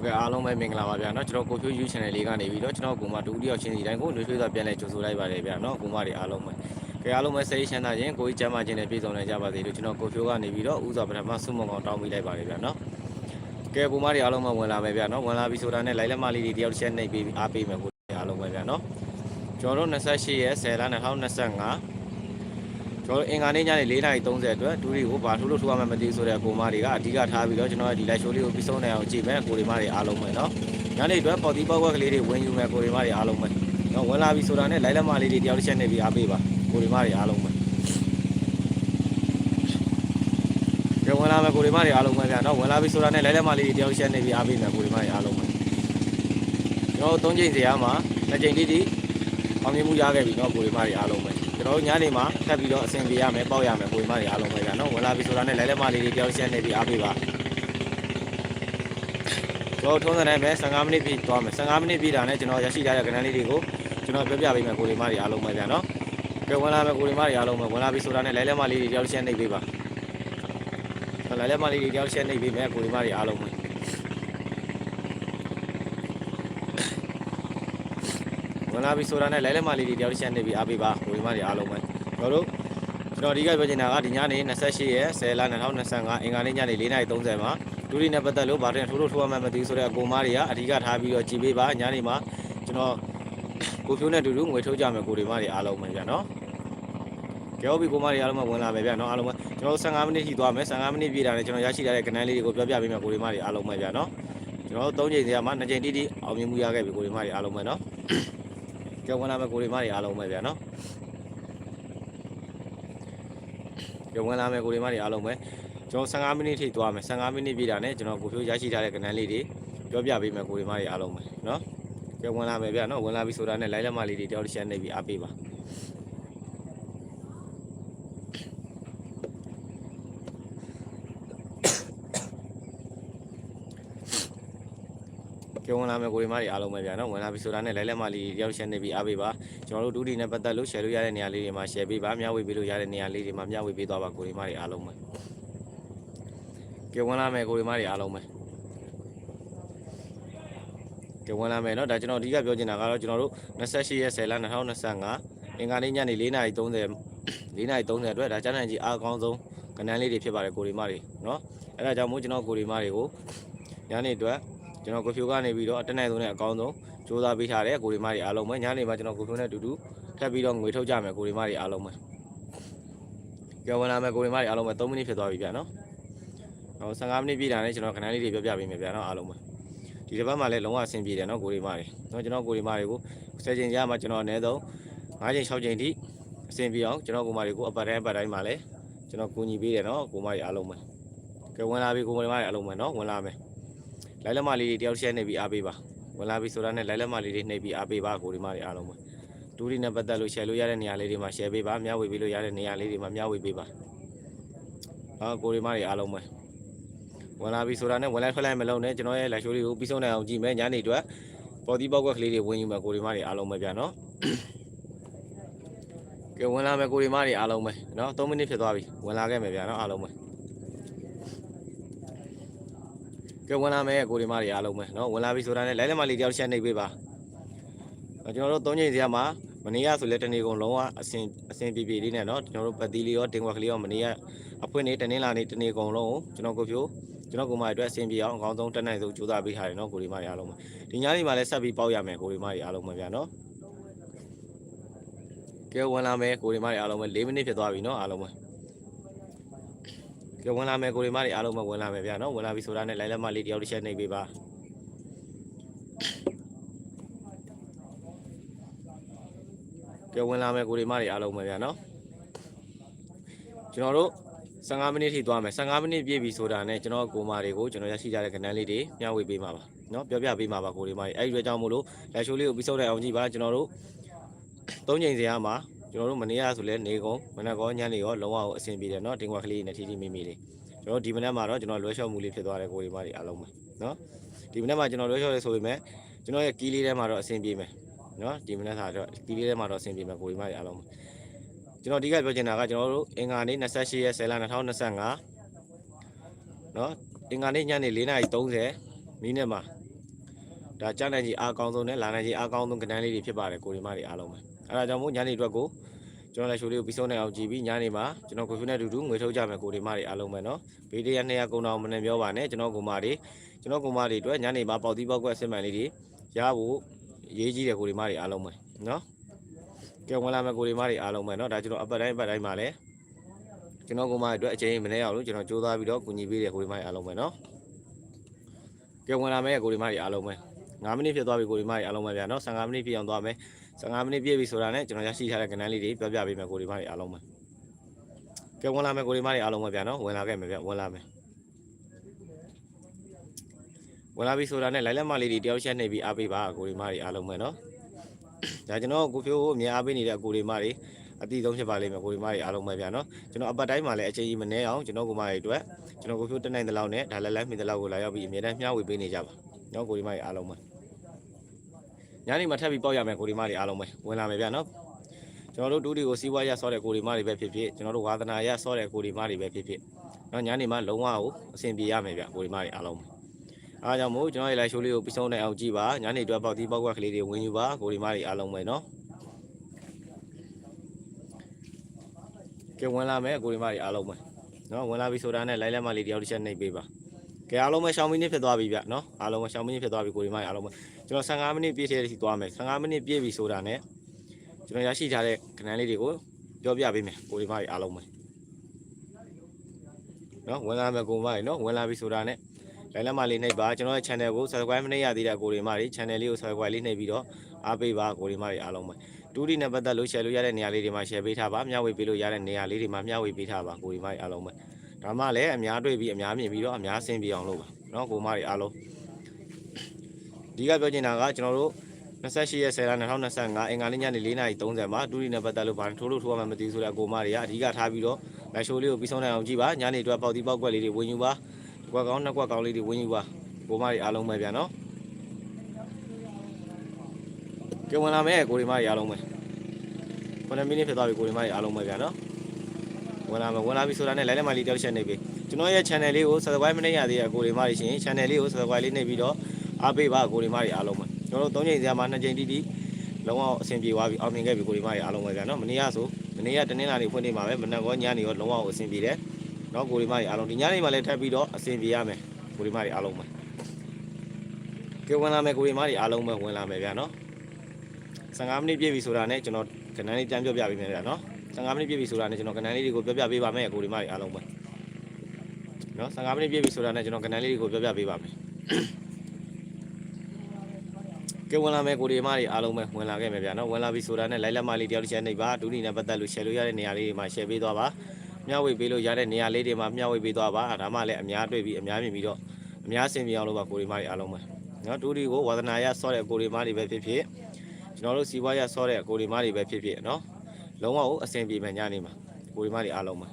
ဟုတ်ကဲ့အားလုံးပဲမင်္ဂလာပါဗျာเนาะကျွန်တော်ကိုဖြိုး YouTube channel လေးကနေပြီးတော့ကျွန်တော်ကိုမတူတယောက်ချင်းစီတိုင်းကိုလွှဲလွှဲစွာပြန်လဲကြိုဆိုလိုက်ပါတယ်ဗျာเนาะကိုမတွေအားလုံးပဲကဲအားလုံးပဲစိတ်ချမ်းသာခြင်းကိုကြီးကျမ်းမာခြင်းနဲ့ပြည့်စုံနိုင်ကြပါစေလို့ကျွန်တော်ကိုဖြိုးကနေပြီးတော့ဥစွာပထမဆုမွန်ကောင်တောင်းပေးလိုက်ပါတယ်ဗျာเนาะကဲကိုမတွေအားလုံးပဲဝင်လာမယ်ဗျာเนาะဝင်လာပြီဆိုတာနဲ့လိုက်လက်မလေးတွေတယောက်တစ်ချက်နှိပ်ပြီးအားပေးမယ်ကိုအားလုံးပဲဗျာเนาะကျွန်တော်တို့28ရက်10လ2025 ကျွန်တော်အင်္ဂါနေ့ညနေ4:30အတွက်ဒူရီကိုဘာထိုးလို့ထိုးရမှမသိဆိုတဲ့အကိုမတွေကအဓိကထားပြီးတော့ကျွန်တော်ဒီ live show လေးကိုပြီးဆုံးနိုင်အောင်ကြည့်မယ်ကိုတွေမတွေအားလုံးပဲเนาะညနေအတွက်ပေါ်တီပေါက်ဝက်ကလေးတွေဝင်ယူမယ်ကိုတွေမတွေအားလုံးပဲเนาะဝင်လာပြီဆိုတာနဲ့လိုက်လက်မလေးတွေတယောက်တစ်ချက်နေပြီးအားပေးပါကိုတွေမတွေအားလုံးပဲကြဝင်လာမယ်ကိုတွေမတွေအားလုံးပဲဗျာเนาะဝင်လာပြီဆိုတာနဲ့လိုက်လက်မလေးတွေတယောက်တစ်ချက်နေပြီးအားပေးမယ်ကိုတွေမတွေအားလုံးပဲကျွန်တော်သုံးချိန်စရာမှာနှစ်ချိန်တိတိအောင်မြင်မှုရခဲ့ပြီเนาะကိုတွေမတွေအားလုံးပဲ ကျွန်တော်တို့ညနေမှာထပ်ပြီးတော့အဆင်ပြေရမယ်ပေါက်ရမယ်ကိုယ်မတွေအားလုံးပဲကြာနော်ဝင်လာပြီဆိုတာနဲ့လဲလဲမလေးတွေတယောက်ရှင်းနေပြီးအားပေးပါကျွန်တော်ထုံးတဲ့တိုင်းပဲ15မိနစ်ပြည့်သွားမယ်15မိနစ်ပြည့်တာနဲ့ကျွန်တော်ရရှိကြတဲ့ကဏ္ဍလေးတွေကိုကျွန်တော်ပြပြပေးမယ်ကိုယ်မတွေအားလုံးပဲကြာနော်ကဲဝင်လာမယ်ကိုယ်မတွေအားလုံးပဲဝင်လာပြီဆိုတာနဲ့လဲလဲမလေးတွေတယောက်ရှင်းနေပေးပါလဲလဲမလေးတွေတယောက်ရှင်းနေပေးမယ်ကိုယ်မတွေအားလုံးပဲ ဝင်လာပြီဆိုတာနဲ့လဲလဲမလေးတွေတယောက်ရှင်းနေပြီးအားပေးပါကိုယ်မတွေအားလုံးပဲကျွန်တော်တို့ကျွန်တော်ဒီကပြောချင်တာကဒီညနေ28ရက်10လ2025အင်္ဂါနေ့ညနေ4:30မှာဒူရီနဲ့ပတ်သက်လို့ဗာတင်ထိုးလို့ထိုးရမှမသိဘူးဆိုတဲ့အကိုမားတွေကအဓိကထားပြီးတော့ကြည်ပေးပါညနေမှာကျွန်တော်ကိုဖြိုးနဲ့တူတူငွေထုတ်ကြမယ်ကိုတွေမားတွေအားလုံးပဲဗျာနော်ကဲဟုတ်ပြီကိုမားတွေအားလုံးပဲဝင်လာမယ်ဗျာနော်အားလုံးပဲကျွန်တော်15မိနစ်ရှိသွားမယ်15မိနစ်ပြည့်တာနဲ့ကျွန်တော်ရရှိလာတဲ့ကဏ္ဍလေးတွေကိုပြောပြပေးမယ်ကိုတွေမားတွေအားလုံးပဲဗျာနော်ကျွန်တော်3ချိန်စရာမှာ2ချိန်တိတိအောင်မြင်မှုရခဲ့ပြီကိုတွေမားတွေအားလုံးပဲနော် ကျော်ဝင်လာမဲ့ကိုရီမတွေအားလုံးပဲဗျာနော်ကျော်ဝင်လာမဲ့ကိုရီမတွေအားလုံးပဲကျွန်တော်15မိနစ်ထိသွားမယ်15မိနစ်ပြည့်တာနဲ့ကျွန်တော်ကိုဖြိုးရရှိထားတဲ့ကဏ္ဍလေးတွေပြောပြပေးမယ်ကိုရီမတွေအားလုံးပဲနော်ကျော်ဝင်လာမယ်ဗျာနော်ဝင်လာပြီဆိုတာနဲ့လိုင်းလက်မလေးတွေတယောက်တစ်ချက်နေပြီးအားပေးပါ ကျော်ဝင်လာမယ့်ကိုရီမားတွေအားလုံးပဲဗျာနော်ဝင်လာပြီဆိုတာနဲ့လိုက်လက်မလေးရောက်ရှင်းနေပြီးအားပေးပါကျွန်တော်တို့ဒူးဒီနဲ့ပတ်သက်လို့ share လုပ်ရတဲ့နေရာလေးတွေမှာ share ပေးပါမျှဝေပေးလို့ရတဲ့နေရာလေးတွေမှာမျှဝေပေးသွားပါကိုရီမားတွေအားလုံးပဲကျော်ဝင်လာမယ့်ကိုရီမားတွေအားလုံးပဲကျော်ဝင်လာမယ်နော်ဒါကျွန်တော်အဓိကပြောချင်တာကတော့ကျွန်တော်တို့28ရက်10လ2025အင်္ဂါနေ့ညနေ4:30 4:30အတွက်ဒါကျန်းမာရေးအားအကောင်းဆုံးကဏ္ဍလေးတွေဖြစ်ပါတယ်ကိုရီမားတွေနော်အဲဒါကြောင့်မို့ကျွန်တော်ကိုရီမားတွေကိုညနေအတွက် ကျွန်တော်ကိုဖြိုကနေပြီးတော့အတက်နိုင်ဆုံးနဲ့အကောင်းဆုံးစူးစမ်းပေးထားတဲ့ကိုရီမတွေအားလုံးပဲညနေမှာကျွန်တော်ကိုဖြိုးနဲ့အတူတူထပ်ပြီးတော့ငွေထုတ်ကြမယ်ကိုရီမတွေအားလုံးပဲကြော်ဝင်လာမယ်ကိုရီမတွေအားလုံးပဲ3မိနစ်ဖြစ်သွားပြီဗျာနော်ဟော15မိနစ်ပြည့်တာနဲ့ကျွန်တော်ခဏလေးတွေပြောပြပေးမယ်ဗျာနော်အားလုံးပဲဒီတစ်ပတ်မှာလည်းလုံးဝအဆင်ပြေတယ်နော်ကိုရီမတွေနော်ကျွန်တော်ကိုရီမတွေကို10ချိန်ကြာမှကျွန်တော်အနည်းဆုံး5ချိန်6ချိန်ထိအဆင်ပြေအောင်ကျွန်တော်ကိုမတွေကိုအပတ်တိုင်းအပတ်တိုင်းမှာလည်းကျွန်တော်ကူညီပေးတယ်နော်ကိုမတွေအားလုံးပဲကဲဝင်လာပြီကိုမတွေအားလုံးပဲနော်ဝင်လာမယ် လိုက်လက်မလေးတွေတယောက်ရှဲနေပြီးအားပေးပါဝင်လာပြီဆိုတာနဲ့လိုက်လက်မလေးတွေနှိပ်ပြီးအားပေးပါကိုဒီမတွေအားလုံးပဲဒူရီနဲ့ပတ်သက်လို့ share လို့ရတဲ့နေရာလေးတွေမှာ share ပေးပါမျှဝေပေးလို့ရတဲ့နေရာလေးတွေမှာမျှဝေပေးပါဟောကိုဒီမတွေအားလုံးပဲဝင်လာပြီဆိုတာနဲ့ဝင်လိုက်ထွက်လိုက်မလုံးနဲ့ကျွန်တော်ရဲ့ live show လေးကိုပြီးဆုံးနိုင်အောင်ကြည့်မယ်ညနေအတွက်ပေါ်တီပေါက်ကွက်ကလေးတွေဝင်ယူမယ်ကိုဒီမတွေအားလုံးပဲဗျာနော်ကဲဝင်လာမယ်ကိုဒီမတွေအားလုံးပဲနော်3မိနစ်ဖြစ်သွားပြီဝင်လာခဲ့မယ်ဗျာနော်အားလုံးပဲ ကဲဝင်လာမယ်ကိုဒီမတွေအားလုံးပဲနော်ဝင်လာပြီဆိုတာနဲ့လိုက်လက်မလေးတယောက်ရှက်နေပေးပါကျွန်တော်တို့၃ချိန်စရာမှာမနေ့ကဆိုလဲတနေ့ကုန်လုံးဝအစင်အစင်ပြေပြေလေးနဲ့နော်ကျွန်တော်တို့ပတ်သီးလေးရောတင်ဝက်ကလေးရောမနေ့ကအဖွင့်နေတနေ့လာနေတနေ့ကုန်လုံးကိုကျွန်တော်ကိုဖြိုးကျွန်တော်ကိုမအတွက်အစင်ပြေအောင်အကောင်းဆုံးတက်နိုင်ဆုံးကြိုးစားပေးထားတယ်နော်ကိုဒီမတွေအားလုံးပဲဒီညနေမှာလည်းဆက်ပြီးပေါက်ရမယ်ကိုဒီမတွေအားလုံးပဲဗျာနော်ကဲဝင်လာမယ်ကိုဒီမတွေအားလုံးပဲ၄မိနစ်ဖြစ်သွားပြီနော်အားလုံးပဲ ကဲဝင်လာမယ်ကိုဒီမတွေအားလုံးပဲဝင်လာမယ်ဗျာနော်ဝင်လာပြီဆိုတာနဲ့လိုက်လက်မလေးတယောက်တစ်ချက်နှိပ်ပေးပါကဲဝင်လာမယ်ကိုဒီမတွေအားလုံးပဲဗျာနော်ကျွန်တော်တို့15မိနစ်ထိသွားမယ်15မိနစ်ပြည့်ပြီဆိုတာနဲ့ကျွန်တော်ကိုမာတွေကိုကျွန်တော်ရရှိကြတဲ့ကဏ္ဍလေးတွေမျှဝေပေးမှာပါနော်ပြောပြပေးမှာပါကိုဒီမတွေအဲ့ဒီအတွက်ကြောင့်မို့လို့လက်ရှိုးလေးကိုပြီးဆုံးတဲ့အောင်ကြည့်ပါကျွန်တော်တို့၃ချိန်စရာမှာ ကျွန်တော်တို့မနေ့ကဆိုလဲနေကုန်မနက်ကောညနေရောလုံးဝအဆင်ပြေတယ်နော်တင်ကွက်ကလေးနဲ့ထီထီမိမိလေး ကျွန်တော်ဒီမနေ့မှာတော့ကျွန်တော်လွှဲလျှော့မှုလေးဖြစ်သွားတယ်ကိုယ်ဒီမတွေအားလုံးပဲเนาะဒီမနေ့မှာကျွန်တော်လွှဲလျှော့ရဲဆိုပေမဲ့ကျွန်တော်ရဲ့ကီးလေးထဲမှာတော့အဆင်ပြေမယ်เนาะဒီမနေ့ကတော့ကီးလေးထဲမှာတော့အဆင်ပြေမယ်ကိုယ်ဒီမတွေအားလုံးပဲကျွန်တော်ဒီကပြောချင်တာကကျွန်တော်တို့အင်္ဂါနေ့28ရက်10လ2025เนาะအင်္ဂါနေ့ညနေ4:30မိနစ်မှာ ဒါကြားနိုင်ကြီးအားကောင်းဆုံးနဲ့လာနိုင်ကြီးအားကောင်းဆုံးကဏ္ဍလေးတွေဖြစ်ပါတယ်ကိုရီမတွေအားလုံးပဲအဲဒါကြောင့်မို့ညနေအတွက်ကို ကျွန်တော်လည်းရှိုးလေးကိုပြီးဆုံးနိုင်အောင်ကြည်ပြီးညနေမှာကျွန်တော်ကိုဖြူနဲ့အတူတူငွေထုတ်ကြမယ်ကိုဒီမတွေအားလုံးပဲနော်ဘေးတရ200ကုံတော်မနေပြောပါနဲ့ကျွန်တော်ကိုမတွေကျွန်တော်ကိုမတွေအတွက်ညနေမှာပေါက်သီးပေါက်ကွက်အစစ်မှန်လေးတွေရဖို့ရေးကြီးတယ်ကိုဒီမတွေအားလုံးပဲနော်ကြုံဝင်လာမယ်ကိုဒီမတွေအားလုံးပဲနော်ဒါကျွန်တော်အပတ်တိုင်းအပတ်တိုင်းမှာလည်းကျွန်တော်ကိုမအတွက်အချိန်မနေအောင်လို့ကျွန်တော်ကြိုးစားပြီးတော့ကူညီပေးတယ်ကိုဒီမတွေအားလုံးပဲနော်ကြုံဝင်လာမယ်ကိုဒီမတွေအားလုံးပဲ9မိနစ်ဖြစ်သွားပြီကိုဒီမတွေအားလုံးပဲဗျာနော်15မိနစ်ပြည့်အောင်သွားမယ် 15မိနစ်ပြည့်ပြီဆိုတာနဲ့ကျွန်တော်ရရှိထားတဲ့ကဏ္ဍလေးတွေပြောပြပေးမယ်ကိုဒီမတွေအားလုံးပဲကဲဝင်လာမယ်ကိုဒီမတွေအားလုံးပဲဗျာနော်ဝင်လာခဲ့မယ်ဗျာဝင်လာမယ်ဝင်လာပြီဆိုတာနဲ့လိုင်လက်မလေးတွေတယောက်ချက်နေပြီးအားပေးပါကိုဒီမတွေအားလုံးပဲနော်ဒါကျွန်တော်ကိုဖြိုးကိုအမြဲအားပေးနေတဲ့အကိုဒီမတွေအတိဆုံးဖြစ်ပါလိမ့်မယ်ကိုဒီမတွေအားလုံးပဲဗျာနော်ကျွန်တော်အပတ်တိုင်းမှာလည်းအချိန်ကြီးမနေအောင်ကျွန်တော်ကိုမတွေအတွက်ကျွန်တော်ကိုဖြိုးတက်နိုင်တဲ့လောက်နဲ့ဒါလည်းလိုက်မိတဲ့လောက်ကိုလာရောက်ပြီးအမြဲတမ်းမျှဝေပေးနေကြပါနော်ကိုဒီမတွေအားလုံးပဲ ညနေမှာထပ်ပြီးပေါက်ရမယ်ကိုဒီမတွေအားလုံးပဲဝင်လာမယ်ဗျာနော်ကျွန်တော်တို့ဒူးတွေကိုစီးပွားရဆော့တဲ့ကိုဒီမတွေပဲဖြစ်ဖြစ်ကျွန်တော်တို့ဝါသနာရဆော့တဲ့ကိုဒီမတွေပဲဖြစ်ဖြစ်နော်ညနေမှာလုံးဝကိုအဆင်ပြေရမယ်ဗျာကိုဒီမတွေအားလုံးပဲအားကြောင့်မို့ကျွန်တော်ရဲ့ live show လေးကိုပြီးဆုံးနိုင်အောင်ကြည့်ပါညနေအတွက်ပေါက်တီးပေါက်ကလေးတွေဝင်ယူပါကိုဒီမတွေအားလုံးပဲနော်ကဲဝင်လာမယ်ကိုဒီမတွေအားလုံးပဲနော်ဝင်လာပြီဆိုတာနဲ့ live လက်မလေးတယောက်တစ်ချက်နှိပ်ပေးပါ ကဲအားလုံးပဲရှောင်းမိနစ်ဖြစ်သွားပြီဗျနော်အားလုံးပဲရှောင်းမိနစ်ဖြစ်သွားပြီကိုရီမတွေအားလုံးပဲကျွန်တော်15မိနစ်ပြည့်တဲ့ထိသွားမယ်15မိနစ်ပြည့်ပြီဆိုတာနဲ့ကျွန်တော်ရရှိထားတဲ့ခဏလေးတွေကိုပြောပြပေးမယ်ကိုရီမတွေအားလုံးပဲနော်ဝင်လာမယ်ကိုရီမတွေနော်ဝင်လာပြီဆိုတာနဲ့လိုက်လက်မလေးနှိပ်ပါကျွန်တော်ရဲ့ channel ကို subscribe မနှိပ်ရသေးတဲ့ကိုရီမတွေ channel လေးကို subscribe လေးနှိပ်ပြီးတော့အားပေးပါကိုရီမတွေအားလုံးပဲတူဒီနဲ့ပတ်သက်လို့ share လို့ရတဲ့နေရာလေးတွေမှာ share ပေးထားပါမျှဝေပေးလို့ရတဲ့နေရာလေးတွေမှာမျှဝေပေးထားပါကိုဒီမိုက်အားလုံးပဲ ဒါမှလည်းအများတွေ့ပြီးအများမြင်ပြီးတော့အများဆင်ပြေအောင်လုပ်ပါเนาะကိုမတွေအားလုံးဒီကပြောချင်တာကကျွန်တော်တို့28ရက်10လ2025အင်္ဂါနေ့ညနေ4:30မှာတူဒီနဲ့ပတ်သက်လို့ဘာထိုးလို့ထိုးရမှမသိဘူးဆိုတဲ့အကိုမတွေကအဓိကထားပြီးတော့ live show လေးကိုပြီးဆုံးနိုင်အောင်ကြည့်ပါညနေအတွက်ပေါက်တီးပေါက်ကွက်လေးတွေဝင်ယူပါကွက်ကောင်းနှစ်ကွက်ကောင်းလေးတွေဝင်ယူပါကိုမတွေအားလုံးပဲဗျာနော်ကဲဝင်လာမယ်ကိုဒီမတွေအားလုံးပဲ 9မိနစ်ဖြစ်သွားပြီကိုဒီမကြီးအားလုံးပဲဗျာနော် ဝင်လာမယ်ဝင်လာပြီဆိုတာနဲ့လိုက်လက်မလေးတောက်ချက်နေပြီကျွန်တော်ရဲ့ channel လေးကို subscribe မနှိပ်ရသေးတဲ့ကိုဒီမကြီးရှင် channel လေးကို subscribe လေးနှိပ်ပြီးတော့အားပေးပါကိုဒီမကြီးအားလုံးပဲကျွန်တော်တို့၃ချိန်စရာမှာ၂ချိန်တိတိလုံးဝအဆင်ပြေသွားပြီအောင်မြင်ခဲ့ပြီကိုဒီမကြီးအားလုံးပဲဗျာနော်မနေ့ကဆိုမနေ့ကတနင်္လာနေ့ဖွင့်နေမှာပဲမနက်ကောညနေရောလုံးဝအဆင်ပြေတယ်နော်ကိုဒီမကြီးအားလုံးဒီညနေမှာလည်းထပ်ပြီးတော့အဆင်ပြေရမယ်ကိုဒီမကြီးအားလုံးပဲကဲဝင်လာမယ်ကိုဒီမကြီးအားလုံးပဲဝင်လာမယ်ဗျာနော်15မိနစ်ပြည့်ပြီဆိုတာနဲ့ကျွန်တော်ကဏ္ဍလေးပြန်ပြောပြပေးမယ်ဗျာနော် 15မိနစ်ပြည့်ပြီဆိုတာနဲ့ကျွန်တော်ကဏ္ဍလေးတွေကိုပြောပြပေးပါမယ်ကိုဒီမကြီးအားလုံးပဲနော်15မိနစ်ပြည့်ပြီဆိုတာနဲ့ကျွန်တော်ကဏ္ဍလေးတွေကိုပြောပြပေးပါမယ်ကဲဝင်လာမယ်ကိုဒီမကြီးအားလုံးပဲဝင်လာခဲ့မယ်ဗျာနော်ဝင်လာပြီဆိုတာနဲ့လိုက်လက်မလေးတယောက်တစ်ချက်နှိပ်ပါဒူဒီနဲ့ပတ်သက်လို့ share လို့ရတဲ့နေရာလေးတွေမှာ share ပေးသွားပါမျှဝေပေးလို့ရတဲ့နေရာလေးတွေမှာမျှဝေပေးသွားပါဒါမှလည်းအများတွေ့ပြီးအများမြင်ပြီးတော့အများဆင်ပြေအောင်လုပ်ပါကိုဒီမကြီးအားလုံးပဲနော်ဒူဒီကိုဝါသနာရဆော့တဲ့ကိုဒီမကြီးပဲဖြစ်ဖြစ်ကျွန်တော်တို့စီးပွားရဆော့တဲ့ကိုဒီမကြီးပဲဖြစ်ဖြစ်နော် လုံးဝကိုအဆင်ပြေမယ်ညနေမှာကိုရီမတွေအားလုံးမှာ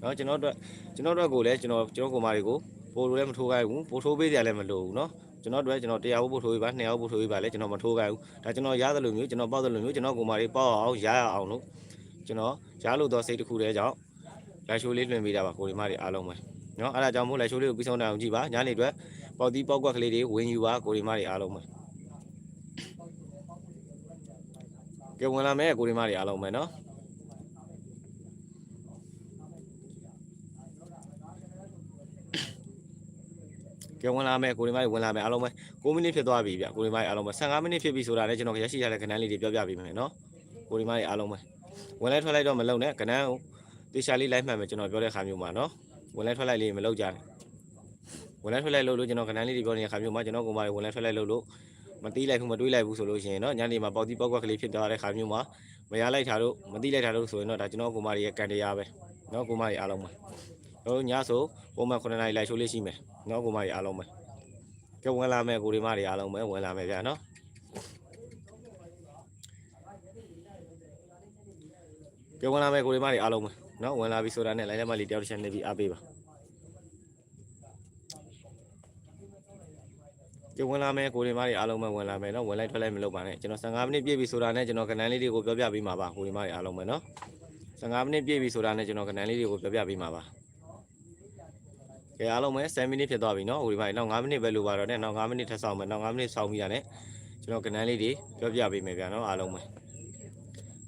เนาะကျွန်တော်တို့ကျွန်တော်တို့ကိုလည်းကျွန်တော်ကျွန်တော်ကိုမတွေကိုပို့လို့လည်းမထိုးခိုင်းဘူးပို့ထိုးပေးကြလည်းမလိုဘူးเนาะကျွန်တော်တို့ကျွန်တော်တရားဖို့ပို့ထိုးပေးပါနှစ်ယောက်ပို့ထိုးပေးပါလည်းကျွန်တော်မထိုးခိုင်းဘူးဒါကျွန်တော်ရသလိုမျိုးကျွန်တော်ပေါက်သလိုမျိုးကျွန်တော်ကိုမတွေပေါက်အောင်ရရအောင်လို့ကျွန်တော်ရလို့တော့စိတ်တစ်ခုတည်းကြောင့်လိုက်ရှိုးလေးလွှင့်ပေးတာပါကိုရီမတွေအားလုံးပဲเนาะအဲ့ဒါကြောင့်မို့လိုက်ရှိုးလေးကိုပြီးဆုံးနိုင်အောင်ကြည့်ပါညနေအတွက်ပေါက်တီးပေါက်ကွက်ကလေးတွေဝင်ယူပါကိုရီမတွေအားလုံးပဲ ကဲဝင်လာမယ်ကိုရီမားတွေအားလုံးပဲနော်ကဲဝင်လာမယ်ကိုရီမားတွေဝင်လာမယ်အားလုံးပဲ9မိနစ်ဖြစ်သွားပြီဗျကိုရီမားတွေအားလုံးပဲ15မိနစ်ဖြစ်ပြီဆိုတာလည်းကျွန်တော်ရရှိရတဲ့ကဏ္ဍလေးတွေပြောပြပေးမယ်နော်ကိုရီမားတွေအားလုံးပဲဝင်လိုက်ထွက်လိုက်တော့မလုံနဲ့ကဏ္ဍကိုတေချာလေးလိုက်မှတ်မယ်ကျွန်တော်ပြောတဲ့ခါမျိုးမှာနော်ဝင်လိုက်ထွက်လိုက်လေးမလုံကြနဲ့ဝင်လိုက်ထွက်လိုက်လို့လို့ကျွန်တော်ကဏ္ဍလေးတွေပြောနေတဲ့ခါမျိုးမှာကျွန်တော်ကိုမတွေဝင်လိုက်ထွက်လိုက်လို့လို့ မတီးလိုက်ဘူးမတွေးလိုက်ဘူးဆိုလို့ရှိရင်နော်ညနေမှာပေါက်တီးပေါက်ကွက်ကလေးဖြစ်သွားတဲ့ခါမျိုးမှာမရလိုက်တာလို့မတီးလိုက်တာလို့ဆိုရင်တော့ဒါကျွန်တော်ကိုမိုင်းရဲ့ကံတရားပဲနော်ကိုမိုင်းအားလုံးပဲတို့ညဆိုပုံမှန်9နာရီလိုက်ရှိုးလေးရှိမယ်နော်ကိုမကြီးအားလုံးပဲကဲဝင်လာမယ်ကိုဒီမတွေအားလုံးပဲဝင်လာမယ်ဗျာနော်ကဲဝင်လာမယ်ကိုဒီမတွေအားလုံးပဲနော်ဝင်လာပြီဆိုတာနဲ့လိုင်းလက်မလေးတယောက်တစ်ချက်နေပြီးအားပေးပါ ကဲဝင်လာမယ်ကိုဒီမတွေအားလုံးပဲဝင်လာမယ်နော်ဝင်လိုက်ထွက်လိုက်မလုပ်ပါနဲ့ကျွန်တော်15မိနစ်ပြည့်ပြီဆိုတာနဲ့ကျွန်တော်ကဏ္ဍလေးတွေကိုပြောပြပေးမှာပါကိုဒီမတွေအားလုံးပဲနော်15မိနစ်ပြည့်ပြီဆိုတာနဲ့ကျွန်တော်ကဏ္ဍလေးတွေကိုပြောပြပေးမှာပါကဲအားလုံးပဲ7မိနစ်ဖြစ်သွားပြီနော်ဟိုဒီမှာနောက်9မိနစ်ပဲလိုပါတော့နဲ့နောက်9မိနစ်ထပ်ဆောင်မယ်နောက်9မိနစ်ဆောင်ပြီးရတယ်ကျွန်တော်ကဏ္ဍလေးတွေပြောပြပေးမယ်ဗျာနော်အားလုံးပဲ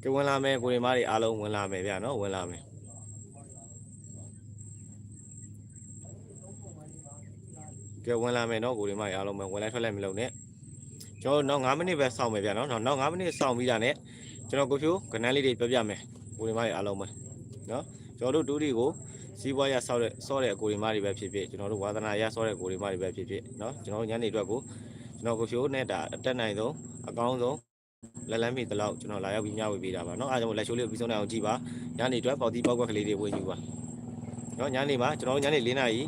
ကဲဝင်လာမယ်ကိုရီမားတွေအားလုံးဝင်လာမယ်ဗျာနော်ဝင်လာမယ် ကဲဝင်လာမယ်နော်ကိုရီမားတွေအားလုံးပဲဝင်လိုက်ထွက်လိုက်မလုပ်နဲ့ကျွန်တော်နောက်9မိနစ်ပဲဆောင်မယ်ဗျာနော်နောက်9မိနစ်ဆောင်ပြီးတာနဲ့ကျွန်တော်ကိုဖြိုးကဏ္ဍလေးတွေပြောပြမယ်ကိုရီမားတွေအားလုံးပဲနော်ကျွန်တော်တို့ဒူးဒီကို စီးပွားရဆောက်တဲ့ဆော့တဲ့အကိုရီမားတွေပဲဖြစ်ဖြစ်ကျွန်တော်တို့ဝါသနာရဆော့တဲ့ကိုရီမားတွေပဲဖြစ်ဖြစ်เนาะကျွန်တော်တို့ညနေအတွက်ကိုကျွန်တော်ကိုဖြိုးနဲ့ဒါအတက်နိုင်ဆုံးအကောင်းဆုံးလက်လန်းမီတလောက်ကျွန်တော်လာရောက်ပြီးမျှဝေပေးတာပါเนาะအားကြောင့်လက်ရှိုးလေးကိုပြီးဆုံးနိုင်အောင်ကြည့်ပါညနေအတွက်ပေါတီပေါက်ကွက်ကလေးတွေဝင်ယူပါเนาะညနေမှာကျွန်တော်တို့ညနေ၄နာရီ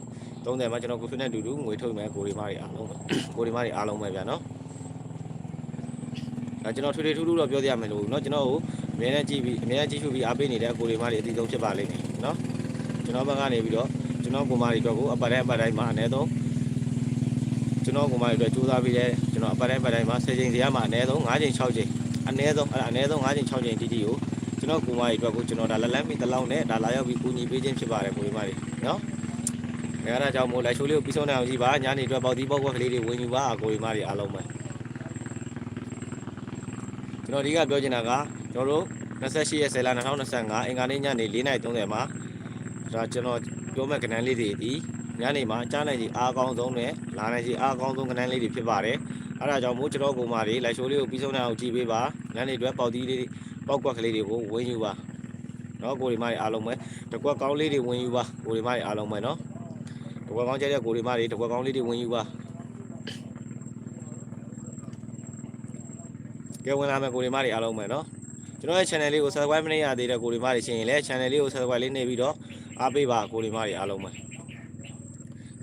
30မှာကျွန်တော်ကိုဖြိုးနဲ့အတူတူငွေထုတ်မယ်ကိုရီမားတွေအားလုံးပဲကိုရီမားတွေအားလုံးပဲဗျာเนาะအဲကျွန်တော်ထွေထွေထူးထူးတော့ပြောပြရမယ်လို့เนาะကျွန်တော်ကိုအများနဲ့ကြည့်ပြီးအများနဲ့ကြည့်ရှုပြီးအားပေးနေတဲ့ကိုရီမားတွေအတီးဆုံးဖြစ်ပါလိမ့်မယ်เนาะ ကျွန်တော်ဘက်ကနေပြီးတော့ကျွန်တော်ကိုမာရီအတွက်ကိုအပတ်တိုင်းအပတ်တိုင်းမှာအနည်းဆုံးကျွန်တော်ကိုမာရီအတွက်စူးစမ်းပြီးတဲ့ကျွန်တော်အပတ်တိုင်းအပတ်တိုင်းမှာ10ချိန်စီရမှာအနည်းဆုံး5ချိန်6ချိန်အနည်းဆုံးအဲ့ဒါအနည်းဆုံး5ချိန်6ချိန်တိတိကိုကျွန်တော်ကိုမာရီအတွက်ကိုကျွန်တော်ဒါလက်လန်းမီတစ်လောက်နဲ့ဒါလာရောက်ပြီးကူညီပေးခြင်းဖြစ်ပါတယ်ကိုမာရီနော် အဲဒါကြောင့်မို့လိုက်ရှိုးလေးကိုပြီးဆုံးနိုင်အောင်ကြည့်ပါညနေအတွက်ပေါက်တီးပေါက်ကွက်ကလေးတွေဝင်ယူပါကိုမာရီအားလုံးပဲကျွန်တော်ဒီကပြောချင်တာကကျွန်တော်တို့28ရက်10လ2025အင်္ဂါနေ့ညနေ4:30မှာဒါကျွန်တော်ပြောမဲ့ကဏ္ဍလေးတွေဒီညနေမှာကြားနိုင်ကြီးအားကောင်းဆုံးနဲ့လာနိုင်ကြီးအားကောင်းဆုံးကဏ္ဍလေးတွေဖြစ်ပါတယ်အဲဒါကြောင့်မို့ကျွန်တော်ကိုမာတွေလိုက်ရှိုးလေးကိုပြီးဆုံးနိုင်အောင်ကြည့်ပေးပါညနေအတွက်ပေါက်သီးလေးတွေပေါက်ကွက်ကလေးတွေကိုဝင်ယူပါနော်ကိုဒီမာတွေအားလုံးပဲတကွက်ကောင်းလေးတွေဝင်ယူပါကိုဒီမာတွေအားလုံးပဲနော် တကွက်ကောင်းကြတဲ့ကိုဒီမာတွေတကွက်ကောင်းလေးတွေဝင်ယူပါကဲဝင်လာမယ်ကိုဒီမာတွေအားလုံးပဲနော်ကျွန်တော်ရဲ့ channel လေးကို subscribe မနေရသေးတဲ့ကိုဒီမာတွေရှင်ရင်လည်း channel လေးကို subscribe လေးနေပြီးတော့အားပေးပါကိုရီမတွေအားလုံးပဲ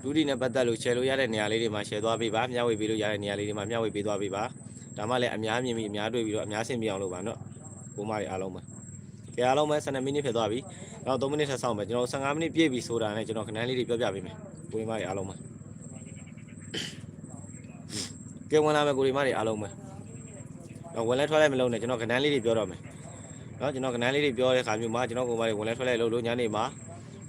ဒူဒီနဲ့ပတ်သက်လို့ share လို့ရတဲ့နေရာလေးတွေမှာ share သွားပေးပါမျှဝေပေးလို့ရတဲ့နေရာလေးတွေမှာမျှဝေပေးသွားပေးပါဒါမှလည်းအများမြင်ပြီးအများတွေ့ပြီးတော့အများဆင်ပြေအောင်လုပ်ပါနော်ကိုမတွေအားလုံးပဲကြအားလုံးပဲ12မိနစ်ဖြစ်သွားပြီနောက်3မိနစ်ထပ်ဆောင်မယ်ကျွန်တော်15မိနစ်ပြည့်ပြီဆိုတာနဲ့ကျွန်တော်ခဏလေးတွေပြောပြပေးမယ် ကိုရီမားတွေအားလုံးပဲကဲဝင်လာမယ်ကိုရီမားတွေအားလုံးပဲတော့ဝင်လဲထွက်လိုက်မလုပ်နဲ့ကျွန်တော်ခဏန်းလေးတွေပြောတော့မယ်နော်ကျွန်တော်ခဏန်းလေးတွေပြောတဲ့ခါမျိုးမှာကျွန်တော်ကိုမတွေဝင်လဲထွက်လိုက်လို့လို့ညနေမှာ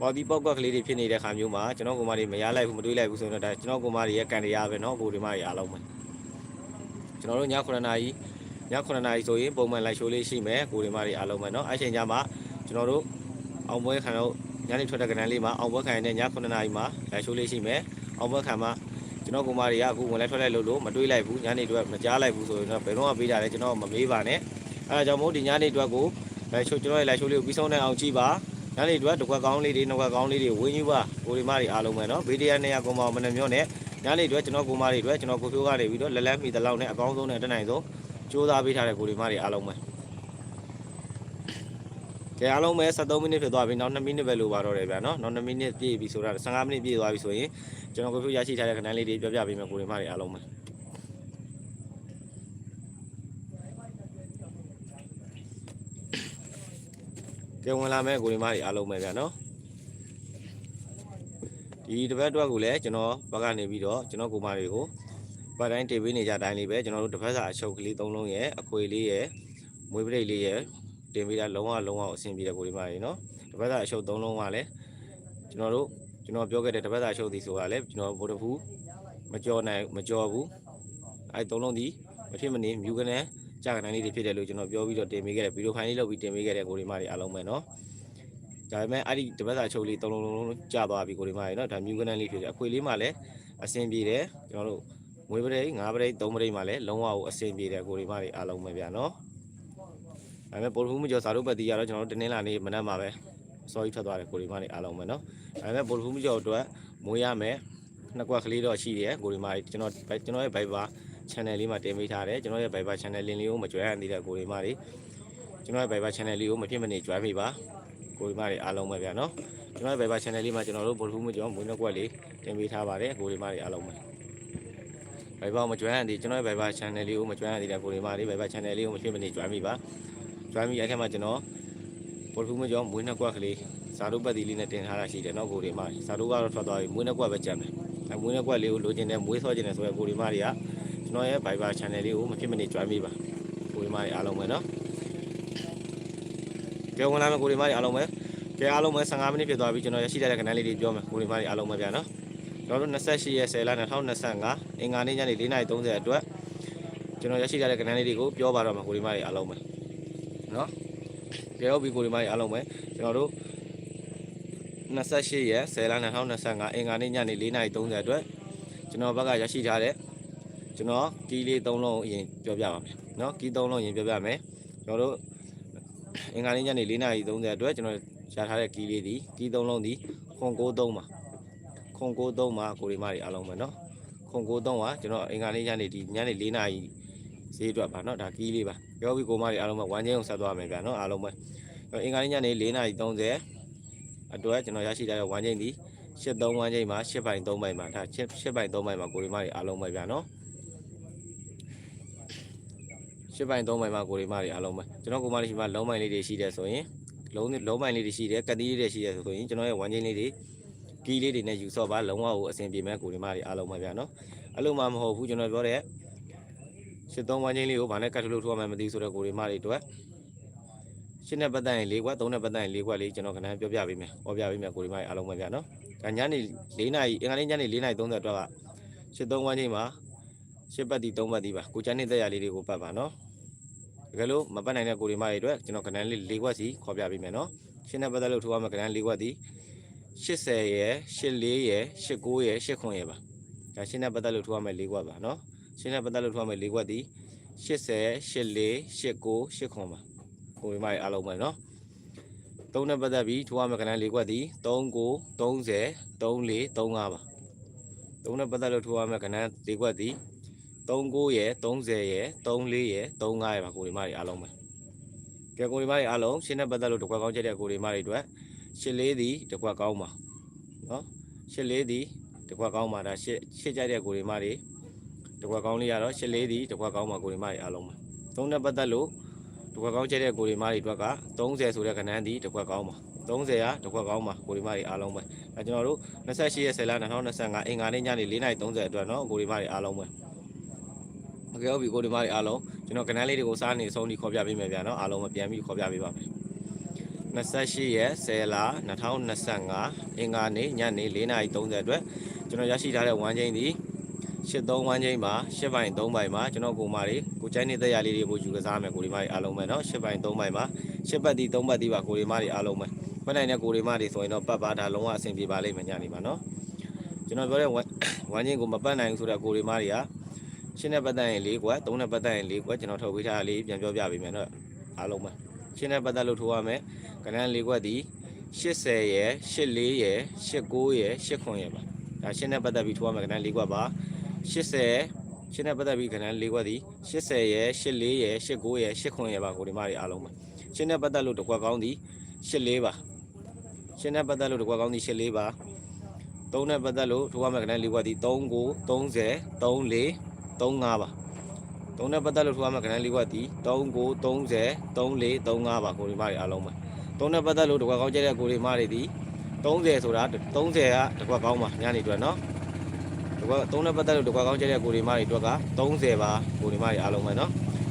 ပေါ်ဒီပောက်ကွက်ကလေးတွေဖြစ်နေတဲ့ခါမျိုးမှာကျွန်တော်ကိုမတွေမရလိုက်ဘူးမတွေးလိုက်ဘူးဆိုတော့ဒါကျွန်တော်ကိုမတွေရဲ့ကန်တရားပဲနော်ကိုရီမားတွေအားလုံးပဲကျွန်တော်တို့ည9နာရီည9နာရီဆိုရင်ပုံမှန်လိုက်ရှိုးလေးရှိမယ်ကိုရီမားတွေအားလုံးပဲနော်အဲ့ချိန်ကျမှကျွန်တော်တို့အောင်ပွဲခံတော့ ညနေထွက်တဲ့ကဏ္ဍလေးမှာအောင်ပွဲခံရတဲ့ည9နာရီမှာလာရှိုးလေးရှိမယ်အောင်ပွဲခံမှာကျွန်တော်ကိုမတွေကအခုဝင်လဲထွက်လိုက်လို့လို့မတွေးလိုက်ဘူးညနေအတွက်မကြားလိုက်ဘူးဆိုရင်တော့ဘယ်တော့မှပေးတာလဲကျွန်တော်မမေးပါနဲ့အဲဒါကြောင့်မို့ဒီညနေအတွက်ကိုလာရှိုးကျွန်တော်ရဲ့လာရှိုးလေးကိုပြီးဆုံးနိုင်အောင်ကြည့်ပါညနေအတွက်တစ်ခွက်ကောင်းလေးတွေနှစ်ခွက်ကောင်းလေးတွေဝင်းယူပါကိုရီမတွေအားလုံးပဲနော်ဗီဒီယိုနဲ့ရကောင်ပါမနှမျောနဲ့ညနေအတွက်ကျွန်တော်ကိုမတွေအတွက်ကျွန်တော်ကိုဖြိုးကနေပြီးတော့လက်လက်မိတဲ့လောက်နဲ့အကောင်းဆုံးနဲ့တက်နိုင်ဆုံးစ조사ပေးထားတဲ့ကိုရီမတွေအားလုံးပဲ ကဲအားလုံးပဲ73မိနစ်ဖြစ်သွားပြီနောက်2မိနစ်ပဲလိုပါတော့တယ်ဗျာနော်နောက်2မိနစ်ပြည့်ပြီဆိုတာ15မိနစ်ပြည့်သွားပြီဆိုရင်ကျွန်တော်ကိုဖြူရရှိထားတဲ့ခဏလေးတွေပြောပြပေးမယ်ကိုရီမတွေအားလုံးပဲကဲဝင်လာမယ်ကိုရီမတွေအားလုံးပဲဗျာနော်ဒီတစ်ပတ်အတွက်ကိုလည်းကျွန်တော်ဘက်ကနေပြီးတော့ကျွန်တော်ကိုမတွေကိုပတ်တိုင်းတေးပေးနေကြတိုင်းလေးပဲကျွန်တော်တို့တစ်ဖက်စာအချုပ်ကလေး၃လုံးရဲ့အခွေလေးရဲ့မွေးပရိတ်လေးရဲ့ တင်ပေးတာလုံးဝလုံးဝအဆင်ပြေတဲ့ကိုဒီမတွေနော်တစ်ဖက်စာအချုပ်၃လုံးကလည်းကျွန်တော်တို့ကျွန်တော်ပြောခဲ့တဲ့တစ်ဖက်စာအချုပ်ဒီဆိုတာလည်းကျွန်တော်ဗိုလ်တဖူးမကြော်နိုင်မကြော်ဘူးအဲ၃လုံးဒီမဖြစ်မနေမြူကနေကြာကန်လေးတွေဖြစ်တယ်လို့ကျွန်တော်ပြောပြီးတော့တင်ပေးခဲ့တဲ့ဗီဒီယိုဖိုင်လေးလုပ်ပြီးတင်ပေးခဲ့တဲ့ကိုဒီမတွေအားလုံးပဲနော်ဒါပေမဲ့အဲ့ဒီတပတ်စာချုပ်လေးသုံးလုံးလုံးကြာသွားပြီကိုဒီမှာရေနော်ဒါမြူကနန်လေးဖြစ်တယ်အခွေလေးမှလည်းအဆင်ပြေတယ်ကျွန်တော်တို့ငွေပရိတ်ငါးပရိတ်သုံးပရိတ်မှလည်းလုံးဝကိုအဆင်ပြေတယ်ကိုဒီမှာတွေအားလုံးပဲဗျာနော် ဒါပေမဲ့ပိုလ်ဖူးမကျော်စာတို့ပတ်တီကတော့ကျွန်တော်တို့တင်းနှင်းလာနေမနက်မှာပဲစော်ကြီးထွက်သွားတယ်ကိုဒီမှာတွေအားလုံးပဲနော်ဒါပေမဲ့ပိုလ်ဖူးမကျော်အတွက်မွေးရမယ်နှစ်ကွက်ကလေးတော့ရှိတယ်ကိုဒီမှာတွေကျွန်တော်ကျွန်တော်ရဲ့ Viber channel လေးမှာတင်ပေးထားတယ်ကျွန်တော်ရဲ့ Viber channel link လေးကိုမကြွယ်ရသေးတဲ့ကိုဒီမှာတွေကျွန်တော်ရဲ့ Viber channel လေးကိုမဖြစ်မနေကြွယ်မိပါကိုဒီမတွေအားလုံးပဲဗျာနော်ကျွန်တော်ရဲ့ Viber channel လေးမှာကျွန်တော်တို့ဗိုလ်ဖူးမကျော်မွေးနှက်ကွက်လေးတင်ပေးထားပါတယ်ကိုဒီမတွေအားလုံးပဲ Viber မကျွမ်းရသေးကျွန်တော်ရဲ့ Viber channel လေးကိုမကျွမ်းရသေးတဲ့ကိုဒီမတွေ Viber channel လေးကိုမဖြစ်မနေကျွမ်းမိပါ ကျွမ်းမိအဲ့ထက်မှာကျွန်တော်ဗိုလ်ဖူးမကျော်မွေးနှက်ကွက်ကလေးစာတို့ပတ်တီလေးနဲ့တင်ထားတာရှိတယ်နော်ကိုဒီမတွေစာတို့ကတော့ထွက်သွားပြီမွေးနှက်ကွက်ပဲကြံတယ်အဲမွေးနှက်ကွက်လေးကိုလိုချင်တယ်မွေးဆော့ချင်တယ်ဆိုရင်ကိုဒီမတွေကကျွန်တော်ရဲ့ Viber channel လေးကိုမဖြစ်မနေကျွမ်းမိပါကိုဒီမတွေအားလုံးပဲနော်ကဲဝင်လာမယ်ကိုဒီမတွေအားလုံးပဲကဲအားလုံးပဲ15မိနစ်ဖြစ်သွားပြီကျွန်တော်ရရှိတဲ့ကဏ္ဍလေးတွေပြောမယ်ကိုရီမားတွေအားလုံးပဲဗျာနော်ကျွန်တော်တို့28ရက်10လ2025အင်္ဂါနေ့ညနေ4:30အတွက်ကျွန်တော်ရရှိထားတဲ့ကဏ္ဍလေးတွေကိုပြောပါတော့မှာကိုဒီမတွေအားလုံးပဲနော် ပြောပြီးကိုဒီမတွေအားလုံးပဲကျွန်တော်တို့28ရက်10လ2025အင်္ဂါနေ့ညနေ4:30အတွက်ကျွန်တော်ဘက်ကရရှိထားတဲ့ကျွန်တော်ကီးလေး3လုံးအရင်ပြောပြပါမယ်နော်ကီး3လုံးအရင်ပြောပြမယ်ကျွန်တော်တို့အင်္ဂါနေ့ညနေ4:30အတွက်ကျွန်တော်ရထားတဲ့ကီးလေးဒီကီး3လုံးဒီခွန်93ပါခွန်93ပါကိုဒီမတွေအားလုံးပဲနော်ခွန်93ပါကျွန်တော်အင်္ဂါနေ့ညနေဒီညနေ4:00နာရီ ဈေးအတွက်ပါနော်ဒါကီးလေးပါပြောပြီးကိုမတွေအားလုံးပဲဝမ်းချင်းကိုဆက်သွားမယ်ဗျာနော်အားလုံးပဲအင်္ဂါနေ့ညနေ4:30အတွက်ကျွန်တော်ရရှိထားတဲ့ဝမ်းချင်းဒီ73ဝမ်းချင်းမှာ8ပိုင်3ပိုင်မှာဒါ8ပိုင်3ပိုင်မှာကိုဒီမတွေအားလုံးပဲဗျာနော်8ပိုင်3ပိုင်မှာကိုဒီမတွေအားလုံးပဲကျွန်တော်ကိုမတွေရှိမှလုံးပိုင်လေးတွေရှိတယ်ဆိုရင်လုံးလုံးပိုင်လေးတွေရှိတယ်ကတိလေးတွေရှိတယ်ဆိုရင်ကျွန်တော်ရဲ့ဝမ်းချင်းလေးတွေကီးလေးတွေနဲ့ယူဆော့ပါလုံးဝကိုအဆင်ပြေမဲ့ကိုဒီမတွေအားလုံးပဲဗျာနော်အဲ့လိုမှမဟုတ်ဘူးကျွန်တော်ပြောတဲ့ 73ဝမ်းချင်းလေးကိုဗာနဲ့ကတ်ထလို့ထိုးရမှမသိဆိုတော့ကိုဒီမတွေအတွက်ရှင်းတဲ့ပတ်သက်ရင်၄ခွက်၃တဲ့ပတ်သက်ရင်၄ခွက်လေးကျွန်တော်ခဏပြောပြပေးမယ်ဟောပြပေးမယ်ကိုဒီမတွေအားလုံးပဲဗျာနော်ဒါညနေ၄နာရီအင်္ဂါနေ့ညနေ၄နာရီ30အတွက်က73ဝမ်းချင်းမှာရှစ်ပတ်တီ3ပတ်တီပါကိုချမ်းနေတဲ့ရလေးတွေကိုပတ်ပါနော်တကယ်လို့မပတ်နိုင်တဲ့ကိုဒီမတွေအတွက်ကျွန်တော်ခဏလေး၄ခွက်စီခေါ်ပြပေးမယ်နော်ရှင်းတဲ့ပတ်သက်လို့ထိုးရမှခဏ၄ခွက်တီ80ရယ်84ရယ်89ရယ်89ရယ်ပါဒါရှင်းတဲ့ပတ်သက်လို့ထိုးရမယ်၄ခွက်ပါနော် ရှင်းတဲ့ပတ်သက်လို့ထိုးရမယ်၄ခွက်တီ80 84 89 89ပါကိုဒီမတွေအားလုံးပဲနော်သုံးနဲ့ပတ်သက်ပြီးထိုးရမယ်ခဏ၄ခွက်တီ39 30 34 35ပါသုံးနဲ့ပတ်သက်လို့ထိုးရမယ်ခဏ၄ခွက်တီ39ရယ်30ရယ်34ရယ်35ရယ်ပါကိုဒီမတွေအားလုံးပဲကဲကိုဒီမတွေအားလုံးရှင်းတဲ့ပတ်သက်လို့တစ်ခွက်ကောင်းချက်တဲ့ကိုဒီမတွေအတွက်ရှစ်လေးသည်တစ်ခွက်ကောင်းပါနော်ရှစ်လေးသည်တစ်ခွက်ကောင်းပါဒါရှစ်ရှစ်ကြိုက်တဲ့ကိုဒီမတွေ တစ်ခွက်ကောင်းလေးရတော့ရှစ်လေးသည်တစ်ခွက်ကောင်းပါကိုဒီမတွေအားလုံးပဲသုံးနဲ့ပတ်သက်လို့တစ်ခွက်ကောင်းချက်တဲ့ကိုဒီမတွေအတွက်က30ဆိုတဲ့ခဏန်းသည်တစ်ခွက်ကောင်းပါ30ရတစ်ခွက်ကောင်းပါကိုဒီမတွေအားလုံးပဲအဲကျွန်တော်တို့28ရက်10လ2025အင်္ဂါနေ့ညနေ4:30အတွက်နော်ကိုဒီမတွေအားလုံးပဲโอเคဟုတ်ပြီကိုဒီမတွေအားလုံးကျွန်တော်ကဏ္ဍလေးတွေကိုစားနေအဆုံးထိခေါ်ပြပေးမယ်ဗျာနော်အားလုံးမပြန်ပြီးခေါ်ပြပေးပါမယ်28ရက်10လ2025အင်္ဂါနေ့ညနေ4:30အတွက်ကျွန်တော်ရရှိထားတဲ့ဝမ်းချင်းဒီ 83ဝမ်းချင်းမှာ8ပိုင်3ပိုင်မှာကျွန်တော်ကိုမာတွေကိုကြိုင်းနေတဲ့ရလေးတွေကိုယူကစားမယ်ကိုဒီမတွေအားလုံးပဲเนาะ8ပိုင်3ပိုင်မှာ8ပတ်တီ3ပတ်တီပါကိုဒီမတွေအားလုံးပဲပတ်နိုင်တဲ့ကိုဒီမတွေဆိုရင်တော့ပတ်ပါဒါလုံးဝအဆင်ပြေပါလိမ့်မယ်ညနေမှာเนาะကျွန်တော်ပြောတဲ့ဝမ်းချင်းကိုမပတ်နိုင်ဘူးဆိုတော့ကိုဒီမတွေကရှင်းတဲ့ပတ်သက်ရင်၄ကွက်၃တဲ့ပတ်သက်ရင်၄ကွက်ကျွန်တော်ထုတ်ပေးထားတာလေးပြန်ပြောပြပေးမယ်เนาะအားလုံးပဲရှင်းတဲ့ပတ်သက်လို့ထိုးရမယ်ကဏ္ဍ၄ကွက်ဒီ80ရယ်84ရယ်89ရယ်89ရယ်ပါဒါရှင်းတဲ့ပတ်သက်ပြီးထိုးရမယ်ကဏ္ဍ၄ကွက်ပါ 80ရှင်းတဲ့ပတ်သက်ပြီးကဏ္ဍ၄ကွက်ဒီ80ရယ်84ရယ်89ရယ်89ရယ်ပါကိုဒီမတွေအားလုံးပဲရှင်းတဲ့ပတ်သက်လို့တစ်ကွက်ကောင်းဒီ84ပါရှင်းတဲ့ပတ်သက်လို့တစ်ကွက်ကောင်းဒီ84ပါသုံးတဲ့ပတ်သက်လို့ထိုးရမယ်ကဏ္ဍ၄ကွက်ဒီ39 30 34 35ပါသုံးတဲ့ပတ်သက်လို့ထိုးရမယ်ကဏ္ဍ၄ကွက်ဒီ39 30 34 35ပါကိုဒီမတွေအားလုံးပဲသုံးတဲ့ပတ်သက်လို့တစ်ကွက်ကောင်းကျတဲ့ကိုဒီမတွေဒီ30ဆိုတာ30ကတစ်ကွက်ကောင်းပါညနေအတွက်နော် ဒီကွာသုံးနဲ့ပတ်သက်လို့ဒီကွာကောင်းကျတဲ့ကိုဒီမတွေအတွက်က30ပါကိုဒီမတွေအားလုံးပဲเนาะ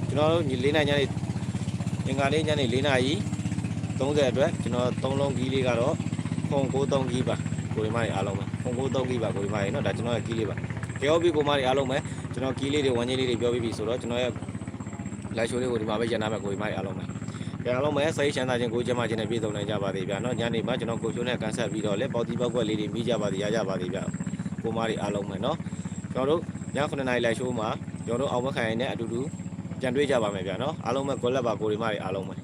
ကျွန်တော်တို့၄နိုင်ညနေအင်္ဂါနေ့ညနေ၄နာရီ30အတွက်ကျွန်တော်3လုံးကြီးလေးကတော့ခုံ93ကြီးပါကိုဒီမတွေအားလုံးပဲခုံ93ကြီးပါကိုဒီမတွေเนาะဒါကျွန်တော်ရဲ့ကြီးလေးပါပြောပြီးကိုမတွေအားလုံးပဲကျွန်တော်ကြီးလေးတွေဝမ်းကြီးလေးတွေပြောပြီးပြီဆိုတော့ကျွန်တော်ရဲ့ live show လေးကိုဒီမှာပဲရန်နာမယ်ကိုဒီမတွေအားလုံးပဲကြအားလုံးပဲစိတ်ချမ်းသာခြင်းကိုကျမခြင်းနဲ့ပြည့်စုံနိုင်ကြပါသေးဗျာเนาะညနေမှာကျွန်တော်ကိုချိုးနဲ့ကန်ဆက်ပြီးတော့လေပေါတီပေါက်ကွက်လေးတွေမိကြပါသေးရကြပါသေးဗျာ ကိုမားတွေအားလုံးပဲเนาะကျွန်တော်တို့ည9နာရီလိုက်ရှိုးမှာကျွန်တော်တို့အောင်မခံရင်လည်းအတူတူပြန်တွေ့ကြပါမယ်ဗျာเนาะအားလုံးပဲကိုလက်ပါကိုဒီမားတွေအားလုံးပဲ